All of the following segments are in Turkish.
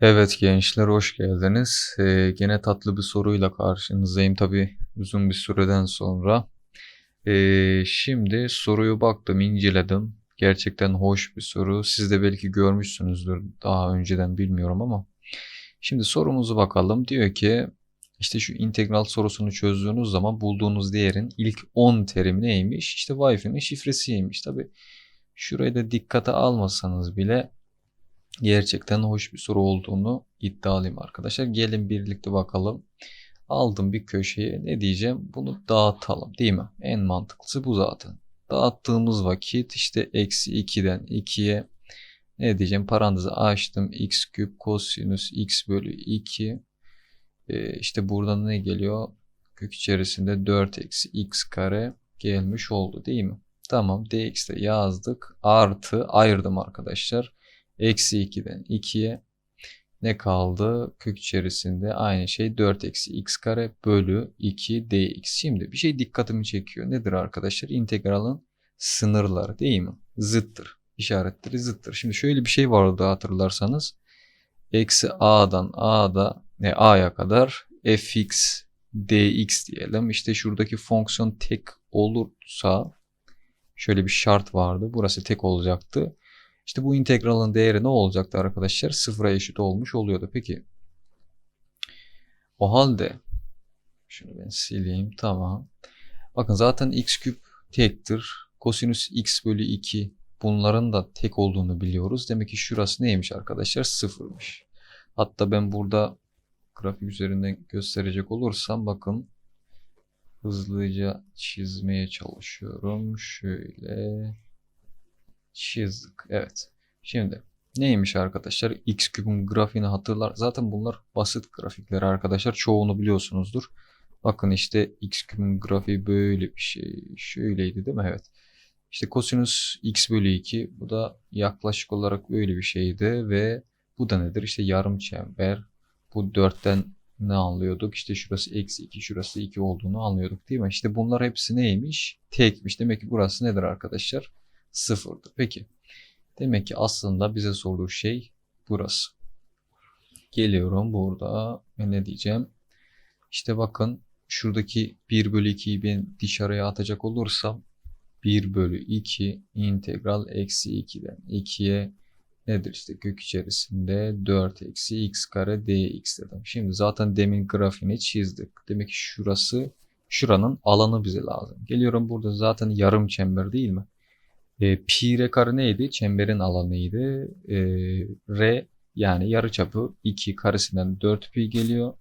Evet gençler hoş geldiniz. Ee, gene tatlı bir soruyla karşınızdayım tabi uzun bir süreden sonra. Ee, şimdi soruyu baktım inceledim. Gerçekten hoş bir soru. Siz de belki görmüşsünüzdür daha önceden bilmiyorum ama. Şimdi sorumuzu bakalım. Diyor ki işte şu integral sorusunu çözdüğünüz zaman bulduğunuz değerin ilk 10 terimi neymiş? İşte Wi-Fi'nin şifresiymiş. Tabi şurayı da dikkate almasanız bile gerçekten hoş bir soru olduğunu iddialıyım arkadaşlar. Gelin birlikte bakalım. Aldım bir köşeye ne diyeceğim? Bunu dağıtalım değil mi? En mantıklısı bu zaten. Dağıttığımız vakit işte eksi 2'den 2'ye ne diyeceğim? Parantezi açtım. x küp kosinüs x bölü 2. Ee, işte buradan ne geliyor? Kök içerisinde 4 eksi x kare gelmiş oldu değil mi? Tamam dx'te yazdık. Artı ayırdım arkadaşlar. Eksi 2'den 2'ye ne kaldı? Kök içerisinde aynı şey 4 eksi x kare bölü 2 dx. Şimdi bir şey dikkatimi çekiyor. Nedir arkadaşlar? İntegralın sınırları değil mi? Zıttır. İşaretleri zıttır. Şimdi şöyle bir şey vardı hatırlarsanız. Eksi a'dan a'da ne a'ya kadar fx dx diyelim. İşte şuradaki fonksiyon tek olursa şöyle bir şart vardı. Burası tek olacaktı. İşte bu integralın değeri ne olacaktı arkadaşlar? Sıfıra eşit olmuş oluyordu. Peki o halde şunu ben sileyim. Tamam. Bakın zaten x küp tektir. Kosinüs x bölü 2 bunların da tek olduğunu biliyoruz. Demek ki şurası neymiş arkadaşlar? Sıfırmış. Hatta ben burada grafik üzerinden gösterecek olursam bakın hızlıca çizmeye çalışıyorum. Şöyle çizdik. Evet. Şimdi neymiş arkadaşlar? X küpün grafiğini hatırlar. Zaten bunlar basit grafikler arkadaşlar. Çoğunu biliyorsunuzdur. Bakın işte x küpün grafiği böyle bir şey. Şöyleydi değil mi? Evet. İşte kosinüs x bölü 2 bu da yaklaşık olarak böyle bir şeydi ve bu da nedir? İşte yarım çember. Bu 4'ten ne anlıyorduk? İşte şurası eksi 2, şurası 2 olduğunu anlıyorduk değil mi? İşte bunlar hepsi neymiş? Tekmiş. Demek ki burası nedir arkadaşlar? Sıfırdır. Peki. Demek ki aslında bize sorduğu şey burası. Geliyorum burada ve ne diyeceğim? İşte bakın şuradaki 1 bölü 2'yi ben dışarıya atacak olursam 1 bölü 2 integral eksi 2'den 2'ye nedir işte kök içerisinde 4 eksi x kare dx dedim. Şimdi zaten demin grafiğini çizdik. Demek ki şurası şuranın alanı bize lazım. Geliyorum burada zaten yarım çember değil mi? E, pi r kare neydi? Çemberin alanıydı. E, r yani yarı çapı 2 karesinden 4 pi geliyor.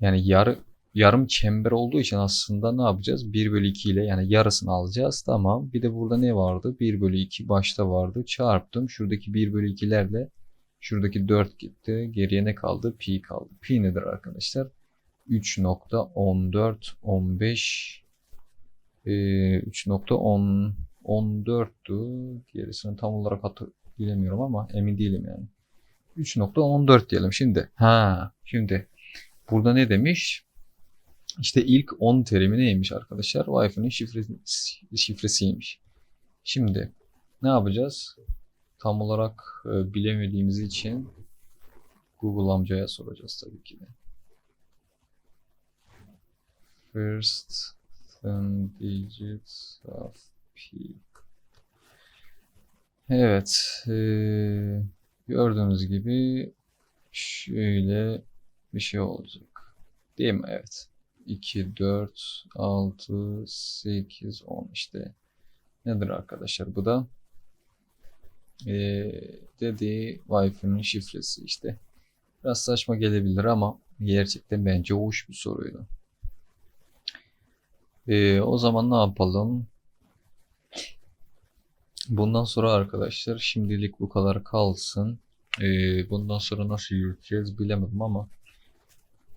Yani yarı yarım çember olduğu için aslında ne yapacağız? 1 bölü 2 ile yani yarısını alacağız. Tamam. Bir de burada ne vardı? 1 bölü 2 başta vardı. Çarptım. Şuradaki 1 bölü 2'lerle şuradaki 4 gitti. Geriye ne kaldı? Pi kaldı. Pi nedir arkadaşlar? 3.1415 e, 3.10 14'tü. Gerisini tam olarak hatır bilemiyorum ama emin değilim yani. 3.14 diyelim şimdi. Ha, şimdi burada ne demiş? İşte ilk 10 terimi neymiş arkadaşlar? Wi-Fi'nin şifresi, şifresiymiş. Şimdi ne yapacağız? Tam olarak e, bilemediğimiz için Google amcaya soracağız tabii ki de. First 10 digits of. Evet. E, gördüğünüz gibi şöyle bir şey olacak. Değil mi? Evet. 2, 4, 6, 8, 10 işte. Nedir arkadaşlar bu da? Ee, dediği Wi-Fi'nin şifresi işte. Biraz saçma gelebilir ama gerçekten bence hoş bir soruydu. Ee, o zaman ne yapalım? Bundan sonra arkadaşlar şimdilik bu kadar kalsın. Ee, bundan sonra nasıl yürüteceğiz bilemedim ama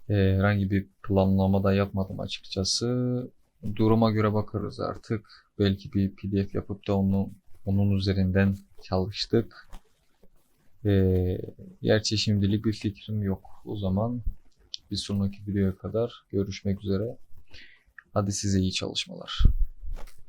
e, herhangi bir planlama da yapmadım açıkçası. Duruma göre bakarız artık. Belki bir pdf yapıp da onu onun üzerinden çalıştık. Ee, gerçi şimdilik bir fikrim yok. O zaman bir sonraki videoya kadar görüşmek üzere. Hadi size iyi çalışmalar.